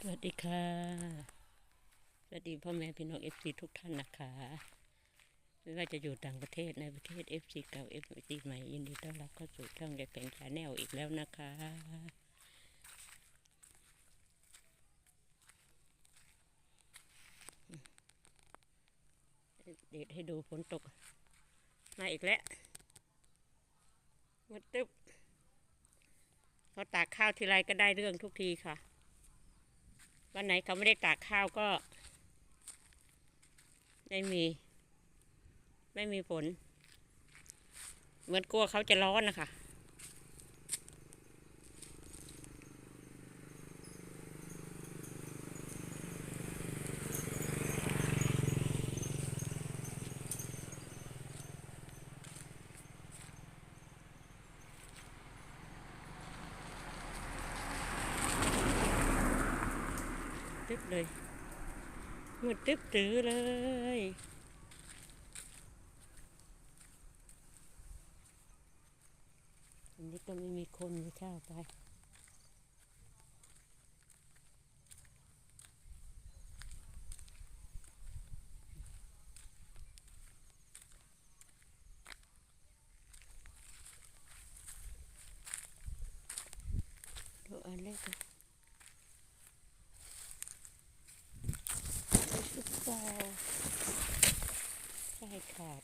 สวัสดีค่ะ สวัสดีพ่อแม่พี่น้องเอฟซีทุกท่านนะคะ ไม่ว่าจะอยู่ต่างประเทศในประเทศเอฟซีเก่าเอฟซีใหม่ยินดีต้อนรับเข้าสู่ช่องยายเป็นชาแนลอีกแล้วนะคะ เดี๋ยวให้ดูฝนตก มาอีกแล้วมาตึ๊บพอตากข้าวทีไรก็ได้เรื่องทุกทีค่ะ วันไหนเขาไม่ได้ตากข้าวก็ ไม่มี ไม่มีผล เหมือนกลัวเขาจะร้อนนะคะ บเลยมืดตึ๊บตื้อเลยอันนี้ก็ไม่มีคนมีข้าวไป ดูอันเล็กเลยชุดเปล่าใช่ขาด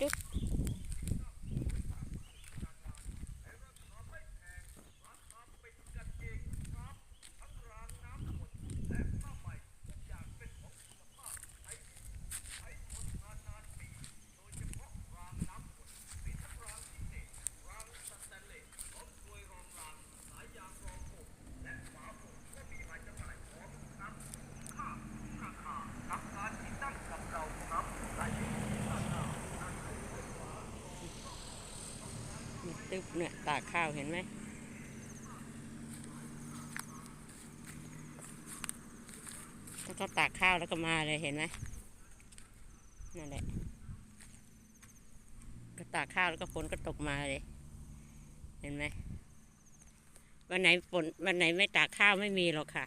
มื เนี่ยตากข้าวเห็นไหมแล้วก็ตากข้าวแล้วก็มาเลยเห็นไหมนั่นแหละก็ตากข้าวแล้วก็ฝนก็ตกมาเลย เห็นไหมวันไหนฝนวันไหนไม่ตากข้าวไม่มีหรอกค่ะ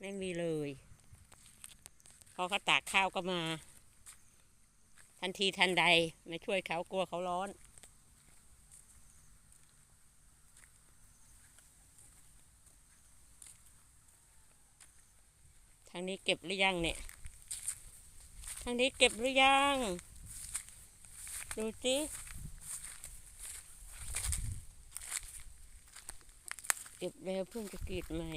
ไม่มีเลยพอเขาตากข้าวก็มา ทันทีทันใดไม่ช่วยเขากลัวเขาร้อนางนี้เก็บหรือยังเนี่ย ทางนี้เก็บหรือยัง ดูสิเก็บแล้วเพิ่งจะกรีดใหม่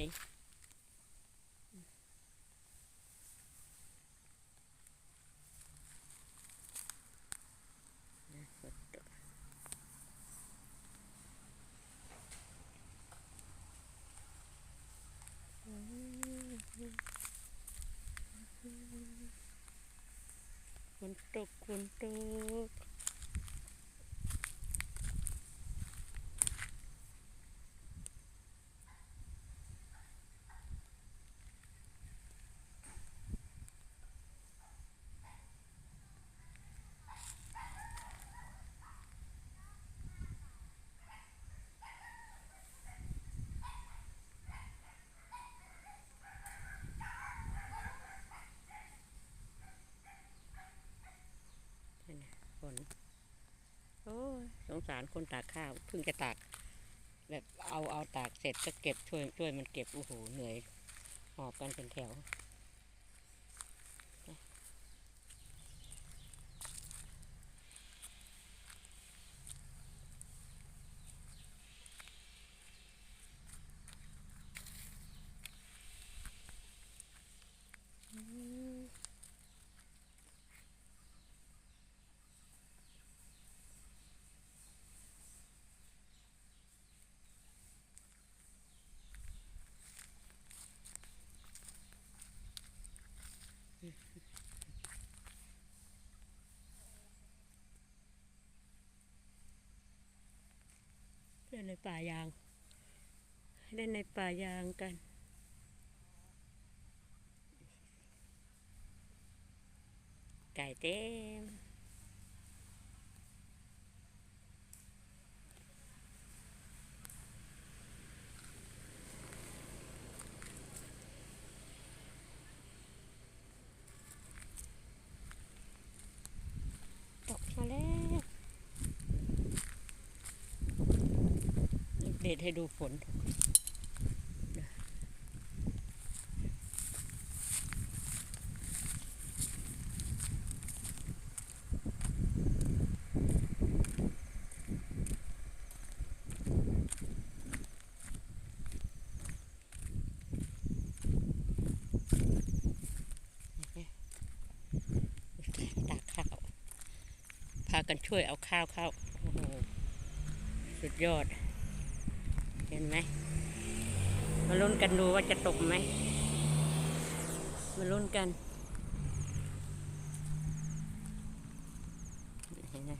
ฝน ตกฝนตกนั่นน่ะฝนโอ้ยสง สารคนตากข้าวเพิ่งจะตาก แบบเอาเอาตากเสร็จก็เก็บช่วยช่วยมันเก็บโอ้โหเหนื่อยหอบกันเป็นแถว เล่นในป่ายาง เล่นในป่ายางกันไก่เต็ม เดตให้ดูฝนตากข้าว พากันช่วยเอาข้าวเข้า โอ้โห สุดยอด เห็นไหมมาลุ้นกันดูว่าจะตกไหมมาลุ้นกันเห็นไหม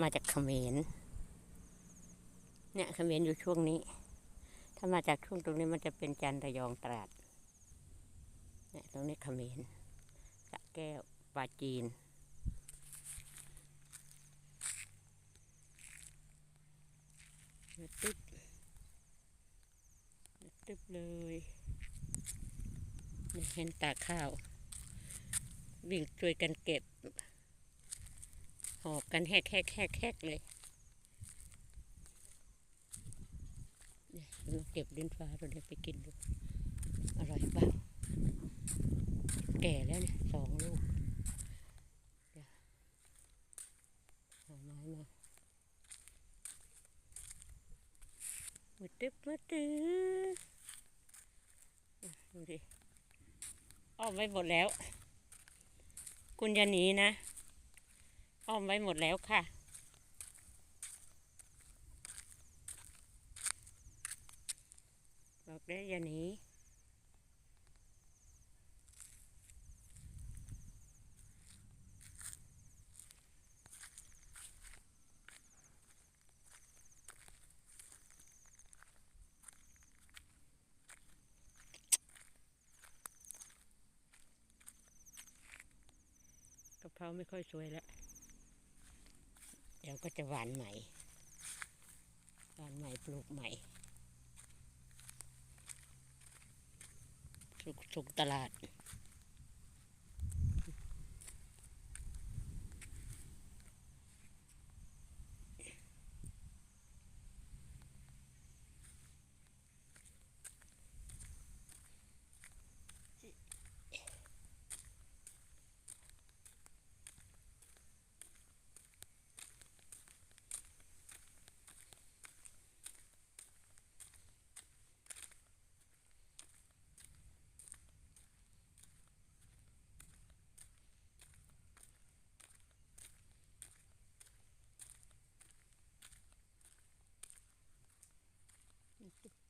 มาจากเขมรเนี่ยเขมรอยู่ช่วงนี้ ถ้ามาจากช่วงตรงนี้มันจะเป็นจันทระยองตราดเนี่ยตรงนี้เขมรสระแก้วปลาจีนตึ๊บ ตึบเลยเห็นตาข้าว วิ่งช่วยกันเก็บ หอบกันแฮกแฮกแฮกแฮกเลยเนี่ยลองเก็บดินฟ้าตัวนี้ไปกินดูอร่อยเปล่าแก่แล้วเนี่ยสองลูกเดี๋ยวหาไม้มามืดตึ๊บมืดตึ๊บ ดูดิอ้อมไว้หมดแล้ว คุณจะหนีนะอ้อมไว้หมดแล้วค่ะ บอกได้อย่าหนี เพราไม่ค่อยสวยแล้วเดี๋ยวก็จะหวานใหม่หวานใหม่ปลูกใหม่สุกสุกตลาด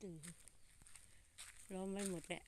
ตื่นล้อมไว้หมดแหละ